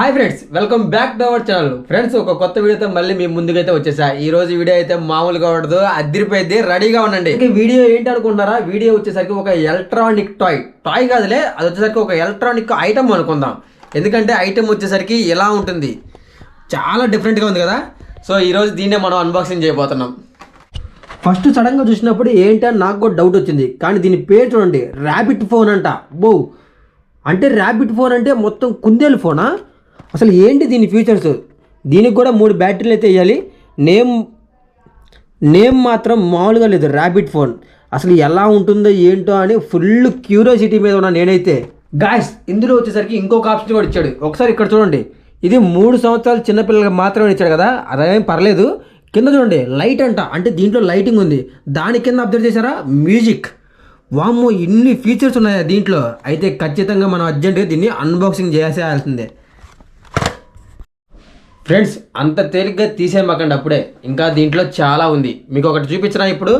Hi friends welcome back to our channel friends ఒక కొత్త వీడియోతో మళ్ళీ మీ ముందుకైతే వచ్చేసా. ఈ రోజు వీడియో అయితే మామూలుగా ఉండదు అదిరిపోయింది రెడీగా ఉండండి. ఈ వీడియో ఏంటి అనుకుంటారా వీడియో వచ్చేసరికి ఒక ఎలక్ట్రానిక్ టాయ్ టాయ్ కాదులే అది వచ్చేసరికి ఒక ఎలక్ట్రానిక్ ఐటమ్ అనుకుందాం. ఎందుకంటే ఐటమ్ వచ్చేసరికి ఎలా ఉంటుంది? చాలా డిఫరెంట్గా ఉంది కదా. సో ఈరోజు దీన్నే మనం అన్బాక్సింగ్ చేయబోతున్నాం. ఫస్ట్ సడన్గా చూసినప్పుడు ఏంటని నాకు కూడా డౌట్ వచ్చింది. కానీ దీని పేరు చూడండి ర్యాబిట్ ఫోన్ అంట. బో అంటే ర్యాబిట్ ఫోన్ అంటే మొత్తం కుందేలు ఫోనా అసలు ఏంటి దీని ఫీచర్స్ దీనికి కూడా మూడు బ్యాటరీలు అయితే వేయాలి. నేమ్ నేమ్ మాత్రం మామూలుగా లేదు ర్యాపిడ్ ఫోన్ అసలు ఎలా ఉంటుందో ఏంటో అని ఫుల్ క్యూరియాసిటీ మీద ఉన్నా నేనైతే. గాయస్ ఇందులో వచ్చేసరికి ఇంకొక ఆప్షన్ కూడా ఇచ్చాడు. ఒకసారి ఇక్కడ చూడండి. ఇది మూడు సంవత్సరాలు చిన్నపిల్లలకి మాత్రమే ఇచ్చాడు కదా? అదేం పర్లేదు. కింద చూడండి లైట్ అంట. అంటే దీంట్లో లైటింగ్ ఉంది. దాని కింద అబ్జర్వ్ చేశారా? మ్యూజిక్ వామ్మో ఇన్ని ఫీచర్స్ ఉన్నాయా దీంట్లో? అయితే ఖచ్చితంగా మనం అర్జెంటుగా దీన్ని అన్బాక్సింగ్ చేసేయాల్సిందే. ఫ్రెండ్స్ అంత తేలిగ్గా తీసేయమాకండి అప్పుడే. ఇంకా దీంట్లో చాలా ఉంది. మీకు ఒకటి చూపించిన ఇప్పుడు?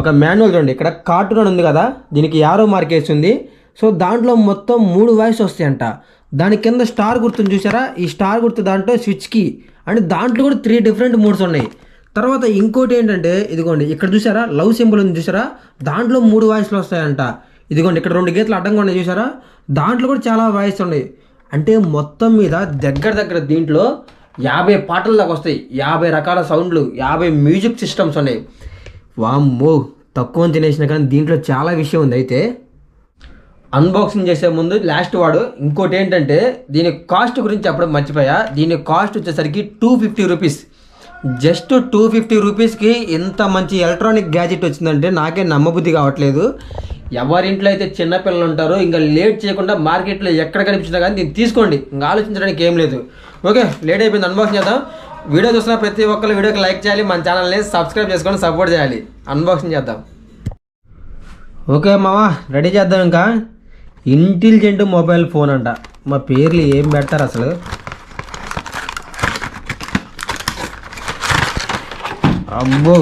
ఒక మాన్యువల్ చూడండి. ఇక్కడ కార్టూన్ అని ఉంది కదా దీనికి యారో మార్కేసి ఉంది. సో దాంట్లో మొత్తం మూడు వాయిస్ వస్తాయంట. దాని కింద స్టార్ గుర్తుని చూసారా? ఈ స్టార్ గుర్తు దాంట్లో స్విచ్కి అంటే దాంట్లో కూడా త్రీ డిఫరెంట్ మూడ్స్ ఉన్నాయి. తర్వాత ఇంకోటి ఏంటంటే ఇదిగోండి ఇక్కడ చూసారా? లవ్ సింబల్ ఉంది చూసారా? దాంట్లో మూడు వాయిస్లు వస్తాయంట. ఇదిగోండి ఇక్కడ రెండు గీతలు అడ్డంగా ఉన్నాయి చూసారా? దాంట్లో కూడా చాలా వాయిస్ ఉన్నాయి. అంటే మొత్తం మీద దగ్గర దగ్గర దీంట్లో యాభై పాటలు దాకా వస్తాయి. యాభై రకాల సౌండ్లు యాభై మ్యూజిక్ సిస్టమ్స్ ఉన్నాయి. వామ్మో తక్కువ తినేసిన కానీ దీంట్లో చాలా విషయం ఉంది. అయితే అన్బాక్సింగ్ చేసే ముందు లాస్ట్ వాడు ఇంకోటి ఏంటంటే దీని కాస్ట్ గురించి చెప్పడం మర్చిపోయా. దీని కాస్ట్ వచ్చేసరికి two fifty rupees just two fifty రూపీస్కి ఇంత మంచి ఎలక్ట్రానిక్ గ్యాజెట్ వచ్చిందంటే నాకే నమ్మబుద్ధి కావట్లేదు. ఎవరింట్లో అయితే చిన్నపిల్లలు ఉంటారో ఇంకా లేట్ చేయకుండా మార్కెట్లో ఎక్కడ కనిపించినా కానీ దీన్ని తీసుకోండి. ఇంకా ఆలోచించడానికి ఏం లేదు. ఓకే లేట్ అయిపోయింది. అన్బాక్సింగ్ చేద్దాం. వీడియో చూస్తున్న ప్రతి ఒక్కరు వీడియోకి లైక్ చేయాలి. మన ఛానల్ని సబ్స్క్రైబ్ చేసుకొని సపోర్ట్ చేయాలి. అన్బాక్సింగ్ చేద్దాం. ఓకే మావా రెడీ చేద్దాం ఇంకా. ఇంటెలిజెంట్ మొబైల్ ఫోన్ అంట. మా పేర్లు ఏం పెడతారు అసలు? అబ్బో.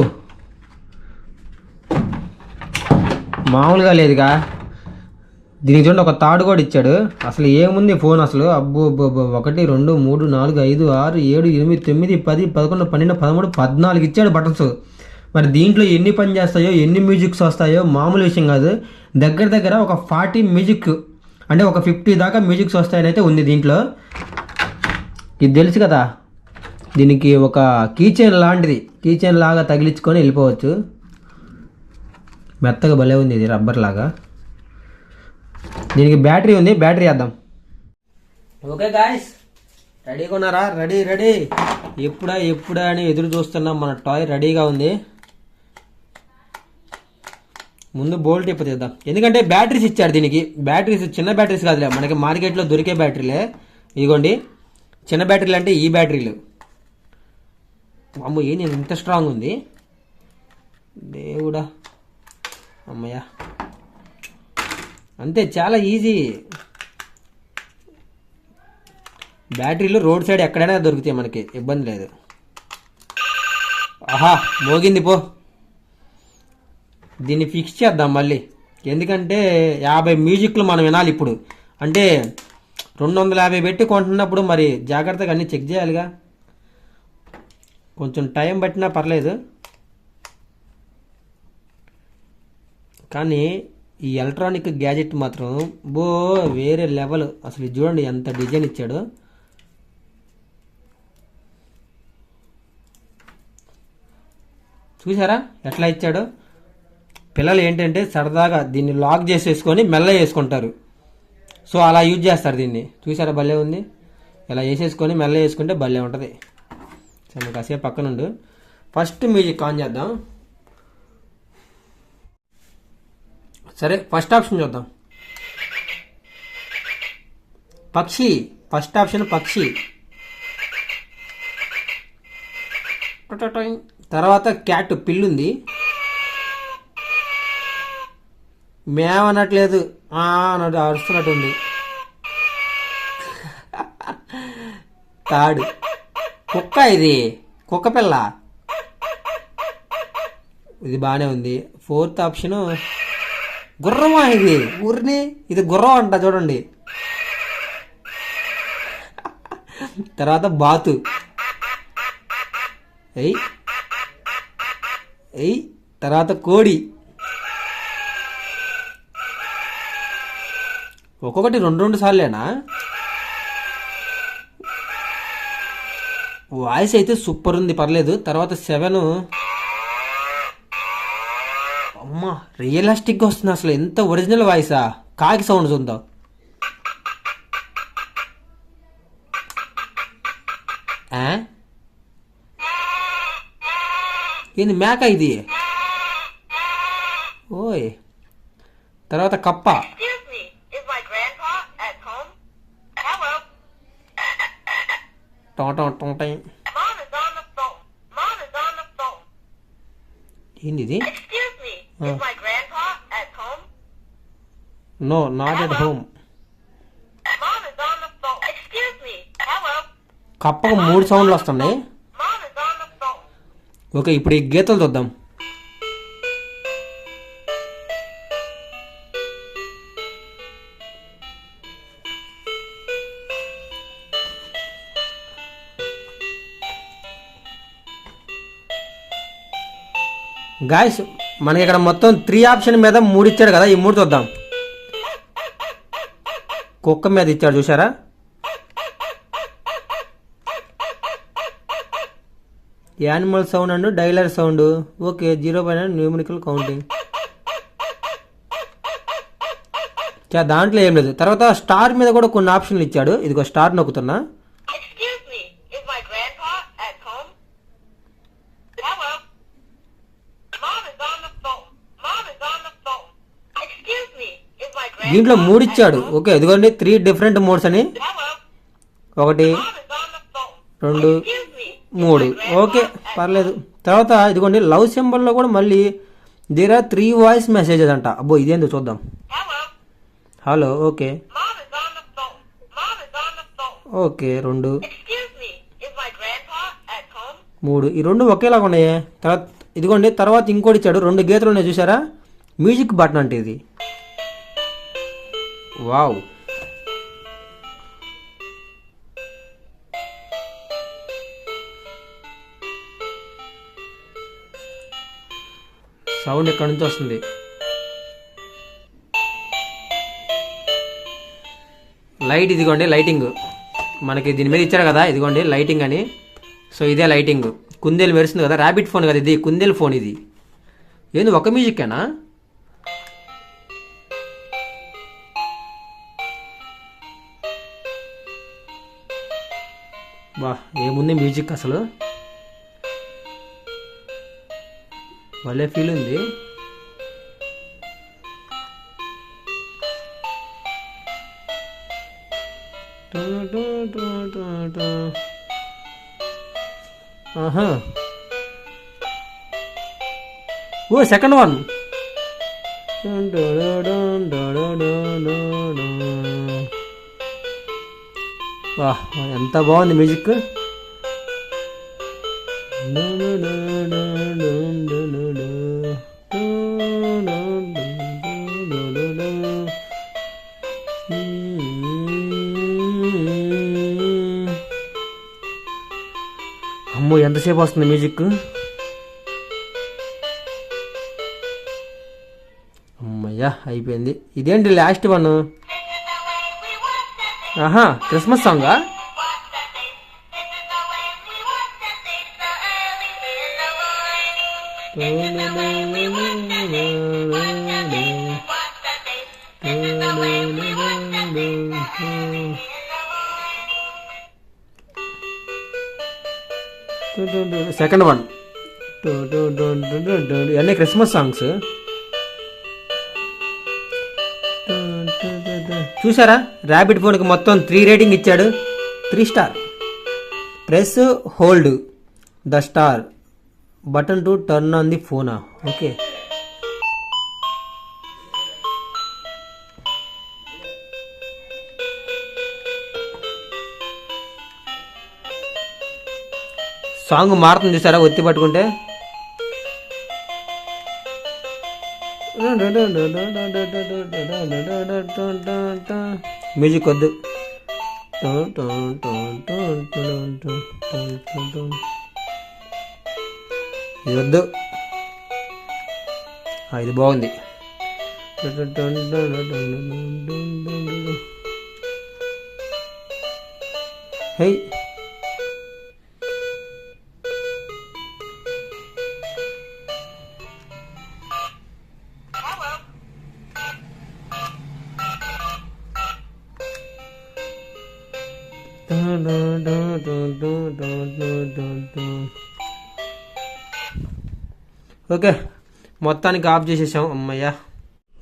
మామూలుగా లేదుగా. దీనికి చూడండి ఒక తాడు కూడా ఇచ్చాడు. అసలు ఏముంది ఫోన్ అసలు? అబ్బో అబ్బో ఒకటి రెండు మూడు నాలుగు ఐదు ఆరు ఏడు ఎనిమిది తొమ్మిది పది పదకొండు పన్నెండు పదమూడు పద్నాలుగు ఇచ్చాడు బటన్స్. మరి దీంట్లో ఎన్ని పని చేస్తాయో ఎన్ని మ్యూజిక్స్ వస్తాయో మామూలు విషయం కాదు. దగ్గర దగ్గర ఒక ఫార్టీ మ్యూజిక్ అంటే ఒక ఫిఫ్టీ దాకా మ్యూజిక్స్ వస్తాయని అయితే ఉంది దీంట్లో. ఇది తెలుసు కదా దీనికి ఒక కీచైన్ లాంటిది. కీచైన్ లాగా తగిలించుకొని వెళ్ళిపోవచ్చు. మెత్తగా భలే ఉంది ఇది రబ్బర్ లాగా. దీనికి బ్యాటరీ ఉంది బ్యాటరీ వేద్దాం. ఓకే గాయస్ రెడీగా ఉన్నారా రెడీ రెడీ ఎప్పుడా ఎప్పుడా అని ఎదురు చూస్తున్నాం మన టాయ్ రెడీగా ఉంది. ముందు బోల్ట్ టిప్ ఎందుకంటే బ్యాటరీస్ ఇచ్చారు దీనికి. బ్యాటరీస్ చిన్న బ్యాటరీస్ కాదులే. మనకి మార్కెట్లో దొరికే బ్యాటరీలే ఇదిగోండి. చిన్న బ్యాటరీలు అంటే ఈ బ్యాటరీలు అమ్మో ఏ నేను ఇంత స్ట్రాంగ్ ఉంది. దేవుడా. అమ్మయ్యా. అంతే చాలా ఈజీ. బ్యాటరీలు రోడ్ సైడ్ ఎక్కడైనా దొరుకుతాయి మనకి ఇబ్బంది లేదు. ఆహా మోగింది పో. దీన్ని ఫిక్స్ చేద్దాం మళ్ళీ. ఎందుకంటే యాభై మ్యూజిక్లు మనం వినాలి ఇప్పుడు. అంటే రెండు వందల యాభై పెట్టి కొంటున్నప్పుడు మరి జాగ్రత్తగా అన్నీ చెక్ చేయాలిగా. కొంచెం టైం పట్టినా పర్లేదు. కానీ ఈ ఎలక్ట్రానిక్ గ్యాజెట్ మాత్రం బో వేరే లెవెల్ అసలు చూడండి ఎంత డిజైన్ ఇచ్చాడు. చూసారా ఎట్లా ఇచ్చాడు? పిల్లలు ఏంటంటే సరదాగా దీన్ని లాక్ చేసేసుకొని మెల్ల వేసుకుంటారు సో అలా యూజ్ చేస్తారు దీన్ని. చూసారా భలే ఉంది. ఇలా వేసేసుకొని మెల్ల వేసుకుంటే భలే ఉంటుంది. సరే కాసేపు పక్కనుండు. ఫస్ట్ మ్యూజిక్ ఆన్ చేద్దాం. సరే ఫస్ట్ ఆప్షన్ చూద్దాం. పక్షి ఫస్ట్ ఆప్షన్ పక్షి. తర్వాత క్యాట్ పిల్లుంది. మేమనట్లేదు. అన్నట్టు అరుస్తున్నట్టుంది. తాడు. కుక్క ఇది. కుక్క పిల్ల. ఇది బాగానే ఉంది. ఫోర్త్ ఆప్షన్ గుర్రమా ఇది? ఊరిని? ఇది గుర్రం అంట చూడండి. తర్వాత బాతు. ఎయ్ ఎయ్ తర్వాత కోడి. ఒక్కొక్కటి రెండు రెండు సార్లేనా? వాయిస్ అయితే సూపర్ ఉంది పర్లేదు. తర్వాత సెవెన్. రియలిస్టిక్గా వస్తుంది అసలు. ఎంత ఒరిజినల్ వాయిసా? కాకి సౌండ్స్ ఉందో ఏంది మేక ఇది? ఓయ్. తర్వాత కప్ప. టోటోటోటై ఏంది ఇది? Is my grandpa at home? No not at home Mom is on the phone. Excuse me, hello, కప్పకు మూడు సౌండ్లు వస్తున్నాయి mom is on the phone. Okay ఇప్పుడు ఈ గీతలు చూద్దాం గాయస్ మనకి ఇక్కడ మొత్తం త్రీ ఆప్షన్ మీద మూడు ఇచ్చాడు కదా ఈ మూడు చూద్దాం. కుక్క మీద ఇచ్చాడు చూసారా animal sound and dialer sound okay zero పైన న్యూమరికల్ కౌంటింగ్ దాంట్లో ఏం లేదు. తర్వాత స్టార్ మీద కూడా కొన్ని ఆప్షన్లు ఇచ్చాడు. ఇదిగో స్టార్ నొక్కుతున్నా Excuse me, is my grandpa at home? Hello, mom is on the phone. Mom is on the phone. Excuse me, is my grandpa దీంట్లో మూడు ఇచ్చాడు ఓకే ఇదిగోండి త్రీ డిఫరెంట్ మోడ్స్ అని. ఒకటి రెండు మూడు. ఓకే పర్లేదు. తర్వాత ఇదిగోండి లవ్ సింబల్లో కూడా మళ్ళీ there are three voice messages అంట. అబ్బో ఇదేందో చూద్దాం. Hello okay. ఓకే రెండు మూడు. ఈ రెండు ఒకేలాగా ఉన్నాయే. తర్వాత ఇదిగోండి తర్వాత ఇంకోటి ఇచ్చాడు. రెండు గీతలు ఉన్నాయి చూసారా మ్యూజిక్ బటన్ అంటే ఇది. వావ్. సౌండ్ ఎక్కడి నుంచి వస్తుంది? లైట్ ఇదిగోండి లైటింగ్. మనకి దీని మీద ఇచ్చారు కదా ఇదిగోండి లైటింగ్ అని. సో ఇదే లైటింగ్. కుందేలు మెరుస్తుంది కదా ర్యాబిట్ ఫోన్ కదా ఇది కుందేలు ఫోన్ ఇది. ఏంది ఒక మ్యూజిక్కేనా బా ఏముంది మ్యూజిక్ అసలు? భలే ఫీల్ ఉంది. ఆహా. ఓ సెకండ్ వన్ వా ఎంత బాగుంది మ్యూజిక్. అమ్మో ఎంతసేపు వస్తుంది మ్యూజిక్? అమ్మయ్యా అయిపోయింది. ఇదేంటి లాస్ట్ వన్? ఆహా క్రిస్మస్ సాంగా సెకండ్ వన్ ఇవన్నీ క్రిస్మస్ సాంగ్స్ చూసారా ర్యాబిట్ ఫోన్కి మొత్తం త్రీ రేటింగ్ ఇచ్చాడు. Three star press hold the star button to turn on the ఫోనా ఓకే సాంగ్ మారుతుంది చూసారా? ఒత్తి పట్టుకుంటే. మ్యూజిక్ వద్దు. ఇది వద్దు. ఇది బాగుంది. హై ఓకే మొత్తానికి ఆఫ్ చేసేసాం. అమ్మయ్యా.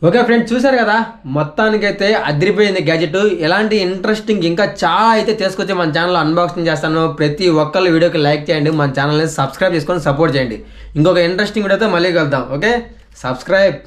ఓకే ఫ్రెండ్స్ చూసారు కదా? మొత్తానికైతే అదిరిపోయింది గ్యాజెట్ ఎలాంటి ఇంట్రెస్టింగ్ ఇంకా చాలా అయితే తీసుకొచ్చి మన ఛానల్ అన్బాక్సింగ్ చేస్తాను. ప్రతి ఒక్కళ్ళు వీడియోకి లైక్ చేయండి. మన ఛానల్ని సబ్స్క్రైబ్ చేసుకొని సపోర్ట్ చేయండి. ఇంకొక ఇంట్రెస్టింగ్ వీడియోతో మళ్ళీ కలుద్దాం. ఓకే? సబ్స్క్రైబ్